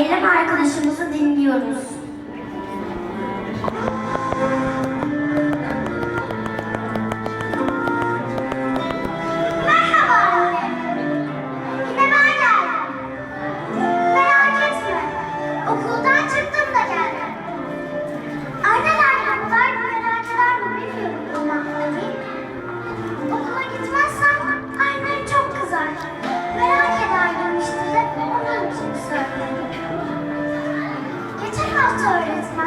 Eylem arkadaşımızı dinliyoruz. toilets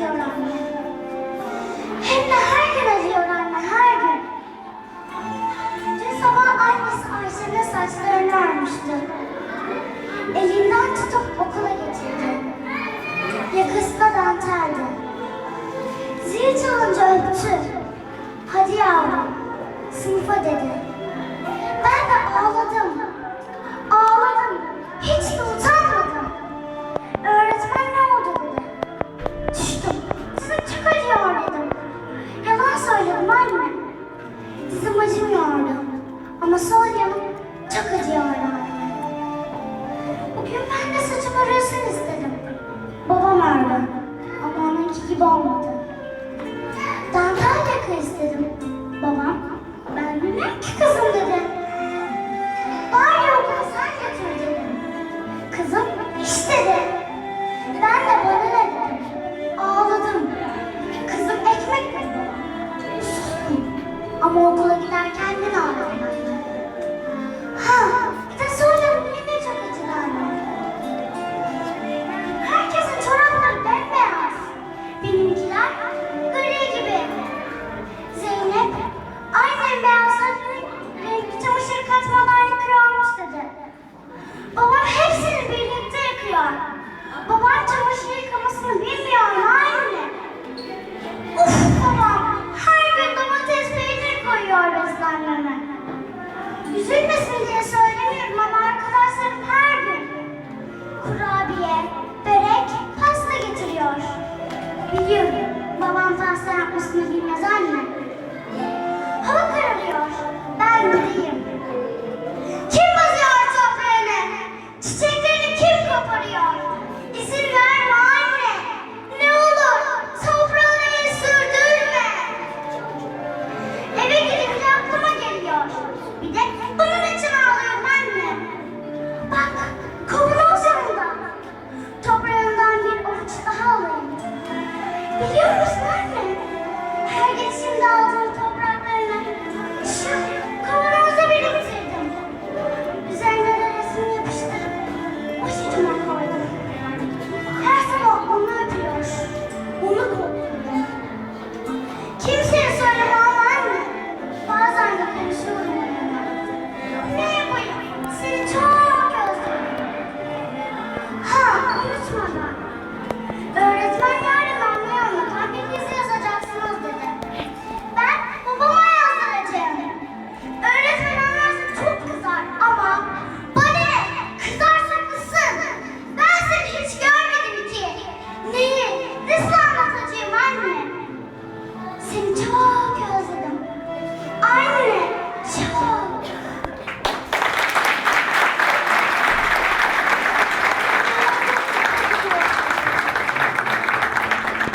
Hem de her gün yazıyor anne, her gün. Dün sabah annesi Ayşe'nin saçlarını örmüştü. Elinden tutup okula getirdi. Yakasına danteldi. Zil çalınca öptü. Hadi yavrum, sınıfa dedi. sol çok acıyor hala. Bugün ben de saçımı rüzgün istedim. Babam ördü. Ama onunki gibi olmadı. çamaşır şey yıkamasını bilmiyorum anne. Of tamam. Her gün domates peynir koyuyoruz anneme. Üzülmesin diye söylemiyorum ama arkadaşlarım her gün kurabiye, börek, pasta getiriyor. Biliyorum babam pasta yapmasını bilmez anne.